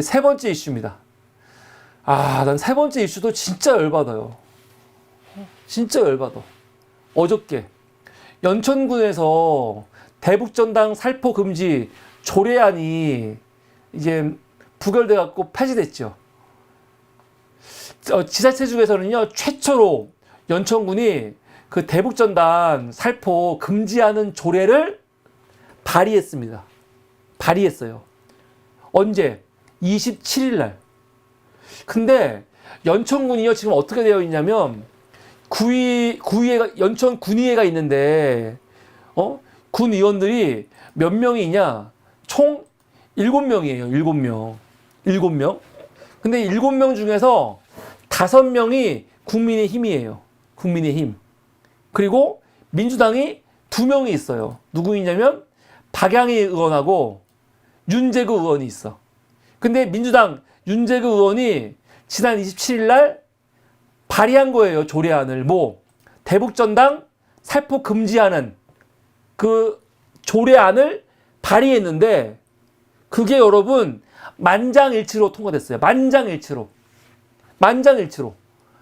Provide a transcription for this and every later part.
세 번째 이슈입니다. 아, 난 세 번째 이슈도 진짜 열받아요. 진짜 열받아. 어저께 연천군에서 대북전당 살포 금지 조례안이 이제 부결돼 갖고 폐지됐죠. 어, 지자체 중에서는요 최초로 연천군이 그 대북전단 살포 금지하는 조례를 발의했습니다. 발의했어요. 언제? 27일 날. 근데 연천군이요 지금 어떻게 되어 있냐면 구의 구의회가 연천 군의회가 있는데 어? 군 의원들이 몇 명이냐? 총 7명이에요. 7명. 7명. 근데 7명 중에서 5명이 국민의 힘이에요. 국민의 힘. 그리고 민주당이 2명이 있어요. 누구이냐면 박양희 의원하고 윤재구 의원이 있어. 근데 민주당 윤재구 의원이 지난 27일 날 발의한 거예요. 조례안을. 뭐 대북전당 살포 금지하는 그 조례안을 발의했는데 그게 여러분 만장일치로 통과됐어요. 만장일치로. 만장일치로.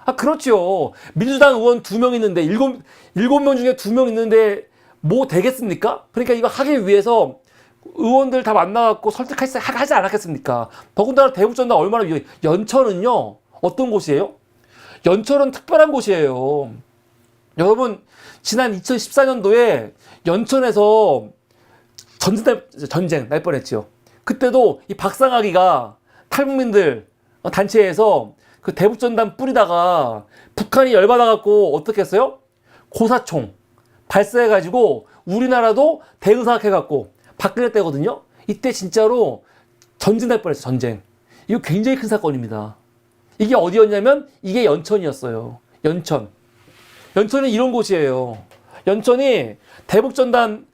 아, 그렇죠. 민주당 의원 두 명 있는데, 일곱, 일곱 명 중에 두 명 있는데, 뭐 되겠습니까? 그러니까 이거 하기 위해서 의원들 다 만나갖고 설득하지 하지 않았겠습니까? 더군다나 대북전당 얼마나 위험해. 연천은요, 어떤 곳이에요? 연천은 특별한 곳이에요. 여러분, 지난 2014년도에 연천에서 전쟁, 날- 전쟁 날 뻔했죠. 그때도 이 박상학이가 탈북민들 단체에서 그 대북전단 뿌리다가 북한이 열받아갖고 어떻게 했어요? 고사총 발사해가지고 우리나라도 대응사격해갖고 박근혜 때거든요. 이때 진짜로 전쟁 날 뻔했어요. 전쟁. 이거 굉장히 큰 사건입니다. 이게 어디였냐면 이게 연천이었어요. 연천. 연천이 이런 곳이에요. 연천이 대북전단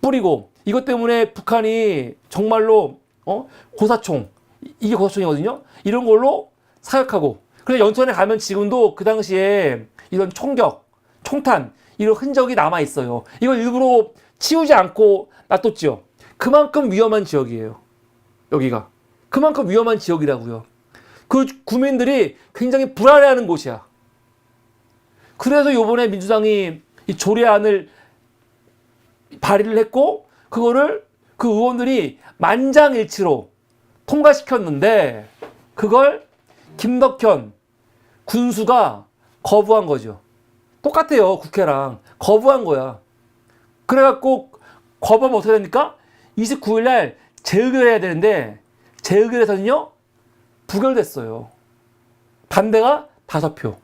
뿌리고 이것 때문에 북한이 정말로 어? 고사총 이- 이게 고사총이거든요. 이런 걸로 사격하고 그래서 연천에 가면 지금도 그 당시에 이런 총격, 총탄 이런 흔적이 남아 있어요. 이걸 일부러 치우지 않고 놔뒀죠. 그만큼 위험한 지역이에요. 여기가 그만큼 위험한 지역이라고요. 그 구민들이 굉장히 불안해하는 곳이야. 그래서 요번에 민주당이 이 조례안을 발의를 했고 그거를 그 의원들이 만장일치로 통과시켰는데 그걸 김덕현 군수가 거부한 거죠. 똑같아요. 국회랑 거부한 거야. 그래갖고 거부하면 어떻게 됩니까? 29일 날 재의결해야 되는데 재의결에서는요 부결됐어요. 반대가 다섯 표.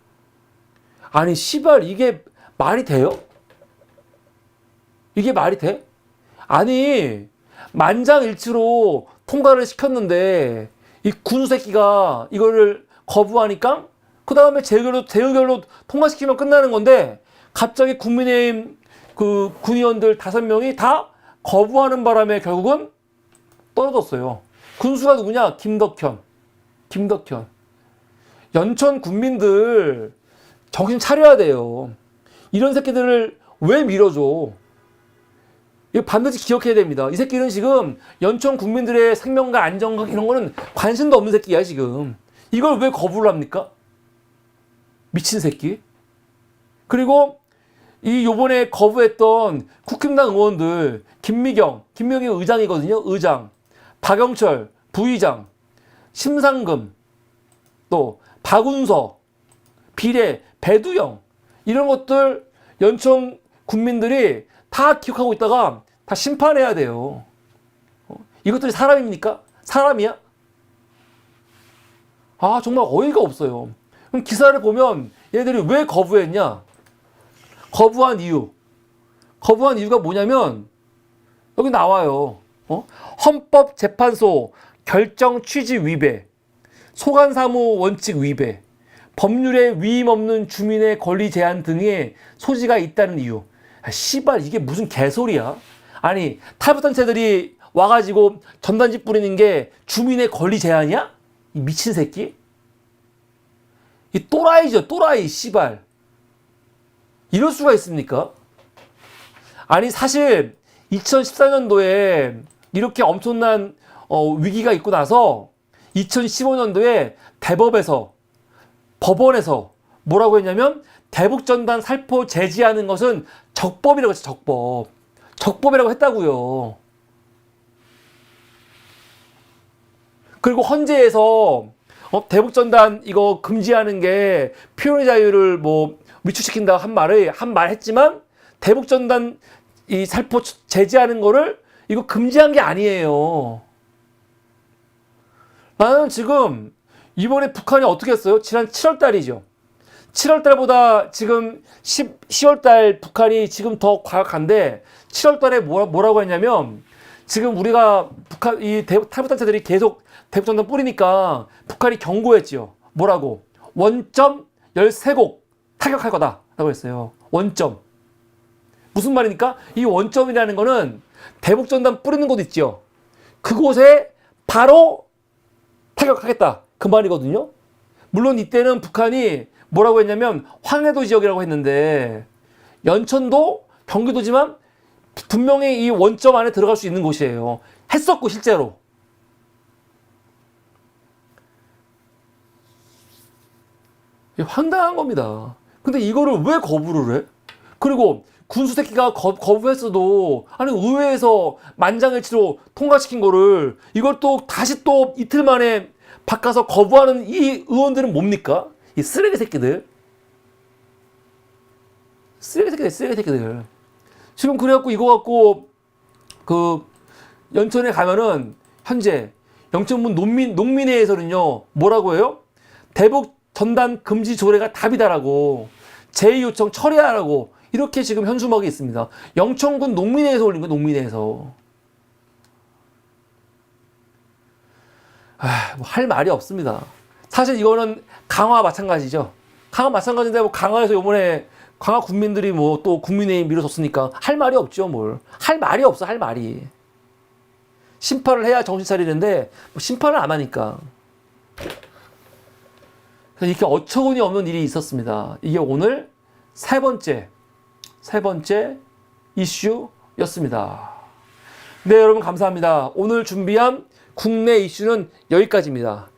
아니 시발 이게 말이 돼요? 이게 말이 돼? 아니 만장일치로 통과를 시켰는데 이 군수 새끼가 이거를 거부하니까 그 다음에 재결로 재의결로 통과시키면 끝나는 건데 갑자기 국민의힘 그 군의원들 다섯 명이 다 거부하는 바람에 결국은 떨어졌어요. 군수가 누구냐? 김덕현. 김덕현. 연천 국민들 정신 차려야 돼요. 이런 새끼들을 왜 밀어줘? 이거 반드시 기억해야 됩니다. 이 새끼는 지금 연천 국민들의 생명과 안정과 이런 거는 관심도 없는 새끼야, 지금. 이걸 왜 거부를 합니까? 미친 새끼. 그리고 이 요번에 거부했던 국힘당 의원들, 김미경, 김미경이 의장이거든요, 의장. 박영철, 부의장, 심상금, 또 박운서, 비례, 배두영 이런 것들 연천 국민들이 다 기억하고 있다가 다 심판해야 돼요. 어? 이것들이 사람입니까? 사람이야? 아 정말 어이가 없어요. 그럼 기사를 보면 얘들이 왜 거부했냐? 거부한 이유. 거부한 이유가 뭐냐면 여기 나와요. 어? 헌법재판소 결정 취지 위배, 소관사무 원칙 위배, 법률에 위임 없는 주민의 권리 제한 등의 소지가 있다는 이유. 아, 씨발 이게 무슨 개소리야? 아니 탈북단체들이 와가지고 전단지 뿌리는 게 주민의 권리 제한이야? 이 미친 새끼? 이 또라이죠 또라이 씨발. 이럴 수가 있습니까? 아니 사실 2014년도에 이렇게 엄청난 어, 위기가 있고 나서 2015년도에 대법에서 법원에서 뭐라고 했냐면 대북전단 살포 제지하는 것은 적법이라고 했어 적법 적법이라고 했다고요 그리고 헌재에서 어, 대북전단 이거 금지하는 게 표현의 자유를 뭐 위축시킨다 한 말을 한 말 했지만 대북전단 이 살포 제지하는 거를 이거 금지한 게 아니에요. 나는 지금 이번에 북한이 어떻게 했어요? 지난 7월 달이죠. 7월 달보다 지금 10, 10월 달 북한이 지금 더 과격한데 7월 달에 뭐라, 뭐라고 했냐면 지금 우리가 북한 이 대- 탈북 단체들이 계속 대북 전단 뿌리니까 북한이 경고했지요. 뭐라고? 원점 13곡 타격할 거다라고 했어요. 원점. 무슨 말입니까? 이 원점이라는 거는 대북전단 뿌리는 곳 있죠. 그곳에 바로 타격하겠다. 그 말이거든요. 물론 이때는 북한이 뭐라고 했냐면 황해도 지역이라고 했는데 연천도 경기도지만 분명히 이 원점 안에 들어갈 수 있는 곳이에요. 했었고 실제로. 황당한 겁니다. 근데 이거를 왜 거부를 해? 그리고 군수 새끼가 거, 거부했어도 아니 의회에서 만장일치로 통과시킨 거를 이걸 또 다시 또 이틀 만에 바꿔서 거부하는 이 의원들은 뭡니까? 이 쓰레기 새끼들. 쓰레기 새끼들, 쓰레기 새끼들. 지금 그래갖고 이거 갖고 그 연천에 가면은 현재 영천문 농민 농민회에서는요 뭐라고 해요? 대북 전단 금지 조례가 답이다라고 제의 요청 처리하라고 이렇게 지금 현수막이 있습니다. 영천군 농민회에서 올린 거 농민회에서. 아, 뭐 할 말이 없습니다. 사실 이거는 강화 마찬가지죠. 강화 마찬가지인데 뭐 강화에서 요번에 강화 국민들이 뭐 또 국민의힘 밀어줬으니까 할 말이 없죠, 뭘. 할 말이 없어, 할 말이. 심판을 해야 정신 차리는데 뭐 심판을 안 하니까. 이렇게 어처구니 없는 일이 있었습니다. 이게 오늘 세 번째, 세 번째 이슈였습니다. 네, 여러분 감사합니다. 오늘 준비한 국내 이슈는 여기까지입니다.